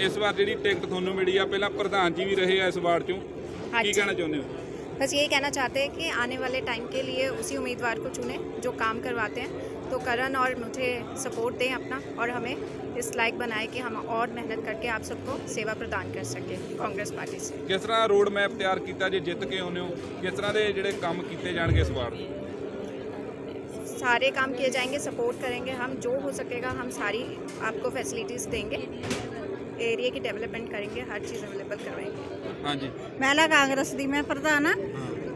ਇਸ ਵਾਰ ਜਿਹੜੀ ਟਿਕਟ ਤੁਹਾਨੂੰ ਮਿਲੀ ਆ ਪਹਿਲਾਂ ਪ੍ਰਧਾਨ ਜੀ ਵੀ ਰਹੇ ਆ ਇਸ ਵਾਰਡ ਚੋਂ ਕੀ ਹਾਂਜੀ। ਕਹਿਣਾ ਚਾਹੁੰਦੇ ਹੋ बस यही कहना चाहते हैं कि आने वाले टाइम के लिए उसी उम्मीदवार को चुनें जो काम करवाते हैं तो करण और मुझे सपोर्ट दें अपना और हमें इस लायक बनाए कि हम और मेहनत करके आप सबको सेवा प्रदान कर सकें कांग्रेस पार्टी से ਕਿਸ ਤਰ੍ਹਾਂ ਰੋਡ ਮੈਪ ਤਿਆਰ ਕੀਤਾ ਜੇ ਜਿੱਤ ਕੇ ਆਉਂਦੇ ਹੋ ਕਿਸ ਤਰ੍ਹਾਂ ਦੇ ਜਿਹੜੇ ਕੰਮ ਕੀਤੇ ਜਾਣਗੇ ਇਸ ਵਾਰ सारे काम किए जाएंगे सपोर्ट करेंगे हम जो हो सकेगा हम सारी आपको फैसिलिटीज़ देंगे एरिया की डेवलपमेंट करेंगे हर चीज़ अवेलेबल करवाएंगे ਹਾਂਜੀ ਮਹਿਲਾ ਕਾਂਗਰਸ ਦੀ ਮੈਂ ਪ੍ਰਧਾਨ ਆ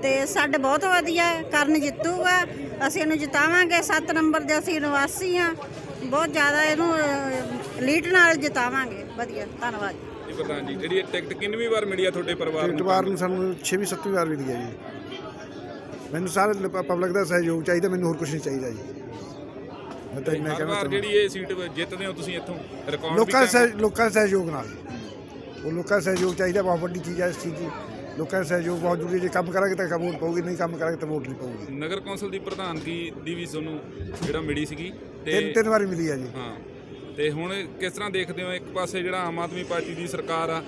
ਤੇ ਸਾਡੇ ਬਹੁਤ ਵਧੀਆ ਹੈ। ਕਰਨ ਜਿੱਤੂਗਾ ਅਸੀਂ ਇਹਨੂੰ ਜਿਤਾਵਾਂਗੇ 7 ਨੰਬਰ ਦੇ ਅਸੀਂ ਨਿਵਾਸੀ ਆ ਬਹੁਤ ਜ਼ਿਆਦਾ ਇਹਨੂੰ ਅਹ, ਲੀਡ ਨਾਲ ਜਿਤਾਵਾਂਗੇ ਵਧੀਆ ਧੰਨਵਾਦ ਜੀ ਪ੍ਰਧਾਨ ਜੀ ਜਿਹੜੀ ਇਹ ਟਿਕਟ ਕਿੰਨਵੀਂ ਵਾਰ ਮਿਲੀ ਆ ਤੁਹਾਡੇ ਪਰਿਵਾਰ ਨੂੰ ਇਤਵਾਰ ਨੂੰ ਸਾਨੂੰ 6ਵੀਂ 7ਵੀਂ ਵਾਰ ਮਿਲੀ ਹੈ ਜੀ ਮੈਨੂੰ ਸਾਰੇ ਪਬਲਿਕ ਦਾ ਸਹਿਯੋਗ ਚਾਹੀਦਾ ਮੈਨੂੰ ਹੋਰ ਕੁਝ ਨਹੀਂ ਚਾਹੀਦਾ ਜੀ। ਮੈਂ ਤਾਂ ਇੰਨਾ ਹਰ ਕਹਿਣਾ ਵਾਰ ਚਾਹੁੰਦਾ। ਜਿਹੜੀ ਇਹ ਸੀਟ ਜਿੱਤਦੇ ਹੋ ਤੁਸੀਂ ਇੱਥੋਂ ਰਿਕਾਰਡ ਲੋਕਾਂ ਦੇ ਸਹਿ- ਲੋਕਾਂ ਦੇ ਸਹਿਯੋਗ ਨਾਲ। ਉਹ ਲੋਕਾਂ ਦਾ ਸਹਿਯੋਗ ਚਾਹੀਦਾ ਬਹੁਤ ਵੱਡੀ ਚੀਜ਼ ਹੈ ਇਸ ਚੀਜ਼ ਦੀ। ਲੋਕਾਂ ਦਾ ਸਹਿਯੋਗ ਬਹੁਤ ਜ਼ਰੂਰੀ ਹੈ ਜੇ ਕੰਮ ਕਰਾਂਗੇ ਤਾਂ ਵੋਟ ਪਊਗੀ ਨਹੀਂ ਕੰਮ ਕਰਾਂਗੇ ਤਾਂ ਵੋਟ ਨਹੀਂ ਪਊਗੀ। ਨਗਰ ਕੌਂਸਲ ਦੀ ਪ੍ਰਧਾਨਗੀ ਦੀ ਵੀ ਤੁਹਾਨੂੰ ਜਿਹੜਾ ਮਿਲੀ ਸੀਗੀ ਤਿੰਨ ਤਿੰਨ ਵਾਰੀ ਮਿਲੀ ਹੈ ਜੀ। ਹਾਂ ਤੇ ਹੁਣ ਕਿਸ ਤਰ੍ਹਾਂ ਦੇਖਦੇ ਹੋ ਇੱਕ ਪਾਸੇ ਜਿਹੜਾ ਆਮ ਆਦਮੀ ਪਾਰਟੀ ਦੀ ਸਰਕਾਰ ਆ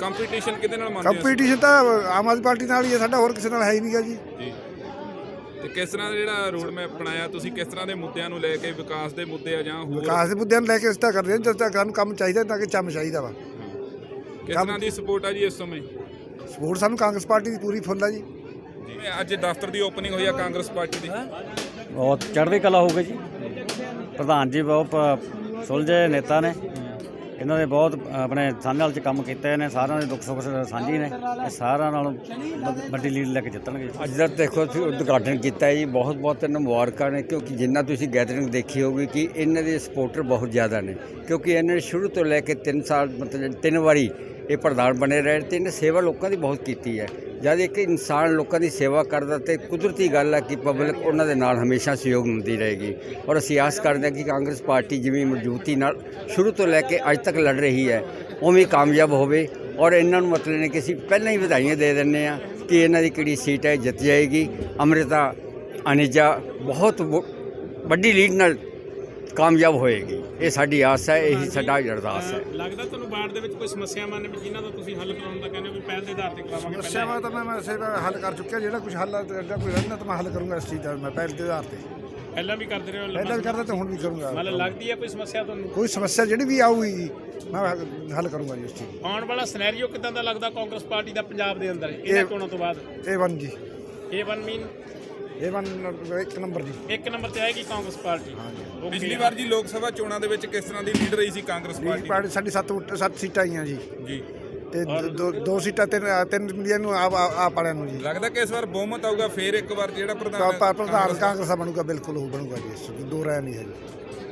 ਕੰਪੀਟੀਸ਼ਨ ਕਿਹਦੇ ਨਾਲ ਮੰਨਦੇ ਹੋ ਕੰਪੀਟੀਸ਼ਨ ਤਾਂ ਆਮ ਆਦਮੀ ਪਾਰਟੀ ਨਾਲ ਹੀ ਹੈ ਸਾਡਾ ਹੋਰ ਕਿਸੇ ਨਾਲ ਹੈ ਹੀ ਨਹੀਂਗਾ ਜੀ। ਜੀ। ਤੇ ਕਿਸ ਤਰ੍ਹਾਂ ਦਾ ਜਿਹੜਾ ਰੋਡ ਮੈਪ ਬਣਾਇਆ? ਤੁਸੀਂ ਕਿਸ ਤਰ੍ਹਾਂ ਦੇ ਮੁੱਦਿਆਂ ਨੂੰ ਲੈ ਕੇ ਵਿਕਾਸ ਦੇ ਮੁੱਦੇ ਆ ਜਾਂ ਹੋਰ? ਵਿਕਾਸ ਦੇ ਮੁੱਦਿਆਂ ਨੂੰ ਲੈ ਕੇ ਇਸ ਤਰ੍ਹਾਂ ਕਰਦੇ ਹਾਂ ਜਦ ਤੱਕ ਸਾਨੂੰ ਕੰਮ ਚਾਹੀਦਾ ਤਾਂ ਕਿ ਚੰਮ ਚਾਹੀਦਾ ਵਾ। ਕਿਸ ਤਰ੍ਹਾਂ ਦੀ ਸਪੋਰਟ ਆ ਜੀ ਇਸ ਸਮੇਂ? ਸਪੋਰਟ ਸਾਨੂੰ ਕਾਂਗਰਸ ਪਾਰਟੀ ਦੀ ਪੂਰੀ ਫੁੱਲ ਆ ਜੀ। ਜੀ ਅੱਜ ਦਫ਼ਤਰ ਦੀ ਓਪਨਿੰਗ ਹੋਈ ਆ ਕਾਂਗਰਸ ਪਾਰਟੀ ਦੀ। ਬਹੁਤ ਚੜ੍ਹਦੀ ਕਲਾ ਹੋਊਗੀ ਜੀ। ਪ੍ਰਧਾਨ ਜੀ ਬਹੁਤ ਸੁਲਝੇ ਨੇਤਾ ਨੇ। ਇਹਨਾਂ ਦੇ ਬਹੁਤ ਆਪਣੇ ਸਾਂਝੇ ਨਾਲ ਚ ਕੰਮ ਕੀਤੇ ਨੇ ਸਾਰਿਆਂ ਦੇ ਦੁੱਖ ਸੁੱਖ ਸਾਂਝੀ ਨੇ। ਇਹ ਸਾਰਿਆਂ ਨਾਲੋਂ ਵ- ਵੱਡੀ ਲੀਡ ਲੈ ਕੇ ਜਿੱਤਣਗੇ ਅੱਜ ਦਾ ਦੇਖੋ, ਤੁਸੀਂ ਉਦਘਾਟਨ ਕੀਤਾ ਹੈ ਜੀ ਬਹੁਤ ਬਹੁਤ ਇਹਨਾਂ ਮੁਬਾਰਕਾਂ ਨੇ, ਕਿਉਂਕਿ ਜਿੰਨਾ ਤੁਸੀਂ ਗੈਦਰਿੰਗ ਦੇਖੀ ਹੋਗੀ ਕਿ ਇਹਨਾਂ ਦੇ ਸਪੋਰਟਰ ਬਹੁਤ ਜ਼ਿਆਦਾ ਨੇ, ਕਿਉਂਕਿ ਇਹਨਾਂ ਨੇ ਸ਼ੁਰੂ ਤੋਂ ਲੈ ਕੇ 3 ਸਾਲ, ਮਤਲਬ ਤਿੰਨ ਵਾਰੀ ਇਹ ਪ੍ਰਧਾਨ ਬਣੇ ਰਹੇ ਤੇ ਇਹਨੇ ਸੇਵਾ ਲੋਕਾਂ ਦੀ ਬਹੁਤ ਕੀਤੀ ਹੈ। ਜਦ ਇੱਕ ਇਨਸਾਨ ਲੋਕਾਂ ਦੀ ਸੇਵਾ ਕਰਦਾ ਤੇ ਕੁਦਰਤੀ ਗੱਲ ਹੈ ਕਿ ਪਬਲਿਕ ਉਹਨਾਂ ਦੇ ਨਾਲ ਹਮੇਸ਼ਾ ਸਹਿਯੋਗ ਦਿੰਦੀ ਰਹੇਗੀ। ਔਰ ਅਸੀਂ ਆਸ ਕਰਦੇ ਹਾਂ ਕਿ ਕਾਂਗਰਸ ਪਾਰਟੀ ਜਿਵੇਂ ਮਜ਼ਬੂਤੀ ਨਾਲ ਸ਼ੁਰੂ ਤੋਂ ਲੈ ਕੇ ਅੱਜ ਤੱਕ ਲੜ ਰਹੀ ਹੈ, ਉਵੇਂ ਕਾਮਯਾਬ ਹੋਵੇ। ਔਰ ਇਹਨਾਂ ਨੂੰ ਮਤਲਬ ਨੇ ਕਿ ਅਸੀਂ ਪਹਿਲਾਂ ਹੀ ਵਧਾਈਆਂ ਦੇ ਦਿੰਦੇ ਆ ਕਿ ਇਹਨਾਂ ਦੀ ਕਿਹੜੀ ਸੀਟ ਹੈ, ਜਿੱਤ ਜਾਏਗੀ। ਅੰਮ੍ਰਿਤਾ ਅਨਿਜਾ ਬਹੁਤ ਵੋ- ਵੱਡੀ ਲੀਡ ਨਾਲ ਕਾਮਯਾਬ ਹੋਏਗੀ। ਇਹ ਸਾਡੀ ਆਸ ਹੈ ਇਹੀ ਸਾਡਾ ਅਰਦਾਸ ਹੈ। ਲੱਗਦਾ ਤੁਹਾਨੂੰ ਬਾੜ ਦੇ ਵਿੱਚ ਕੋਈ ਸਮੱਸਿਆਵਾਂ ਨੇ ਵੀ ਜਿਨ੍ਹਾਂ ਦਾ ਤੁਸੀਂ ਹੱਲ ਕਰਾਉਣ ਦਾ ਕਹਿੰਦੇ ਹੋ ਵੀ ਪਹਿਲ ਦੇ ਆਧਾਰ ਤੇ ਕਰਾਵਾਂਗੇ ਸਮੱਸਿਆਵਾਂ ਤਾਂ ਮੈਂ ਵੈਸੇ ਤਾਂ ਹੱਲ ਕਰ ਚੁੱਕਿਆ ਜਿਹੜਾ ਕੁਝ ਹੱਲ ਕੋਈ ਰਹਿੰਦਾ ਤਾਂ ਮੈਂ ਹੱਲ ਕਰੂੰਗਾ ਇਸ ਚੀਜ਼ ਦਾ ਮੈਂ ਪਹਿਲ ਦੇ ਆਧਾਰ ਤੇ। ਪਹਿਲਾਂ ਵੀ ਕਰਦੇ ਰਹੇ ਹੋ ਪਹਿਲਾਂ ਵੀ ਕਰਦਾ ਤੇ ਹੁਣ ਵੀ ਕਰੂੰਗਾ। ਮਤਲਬ ਲੱਗਦੀ ਹੈ ਕੋਈ ਸਮੱਸਿਆ ਤੁਹਾਨੂੰ? ਕੋਈ ਸਮੱਸਿਆ ਜਿਹੜੀ ਵੀ ਆਊਗੀ ਜੀ, ਮੈਂ ਹੱਲ ਕਰੂੰਗਾ ਜੀ ਉਸ ਚੀਜ਼ ਆਉਣ ਵਾਲਾ ਸਿਨੈਰੀਓ ਕਿਦਾਂ ਦਾ ਲੱਗਦਾ ਕਾਂਗਰਸ ਪਾਰਟੀ ਦਾ ਪੰਜਾਬ ਦੇ ਅੰਦਰ? ਇਹਨਾਂ ਇਹ- ਚੋਣਾਂ ਤੋਂ ਬਾਅਦ। ਇਹ ਵਨ ਜੀ। A1 ਮੀਨ ਇਹ ਵਨ ਇੱਕ ਨੰਬਰ ਜੀ। ਇੱਕ ਨੰਬਰ ਤੇ ਆਏਗੀ ਕਾਂਗਰਸ ਪਾਰਟੀ। Okay. ਪਿਛਲੀ ਵਾਰ ਜੀ ਲੋਕ ਸਭਾ ਚੋਣਾਂ ਦੇ ਵਿੱਚ ਕਿਸ ਤਰ੍ਹਾਂ ਦੀ ਲੀਡ ਰਹੀ ਸੀ ਕਾਂਗਰਸ ਪਾਰਟੀ? ਪਾਰਟੀ ਸਾਡੀ ਸੱਤ ਵੋਟ- ਸੱਤ ਸੀਟਾਂ ਆਈਆਂ ਜੀ। ਜੀ। ਤੇ ਦੋ ਦੋ ਸੀਟਾਂ ਤਿੰਨ ਤਿੰਨ ਮਿਲੀਅਨ ਨੂੰ ਆਪ ਆਪ ਵਾਲਿਆਂ ਨੂੰ ਜੀ। ਲੱਗਦਾ ਕਿ ਇਸ ਵਾਰ ਬਹੁਮਤ ਆਊਗਾ ਫੇਰ ਇੱਕ ਵਾਰ ਜਿਹੜਾ ਪ੍ਰਧਾਨ ਪ੍ਰਧਾਨ ਕਾਂਗਰਸ ਦਾ ਬਣੂਗਾ ਬਿਲਕੁਲ ਉਹ ਬਣੂਗਾ ਜੀ। ਦੋ ਰਾय ਨਹੀਂ ਹੈ ਜੀ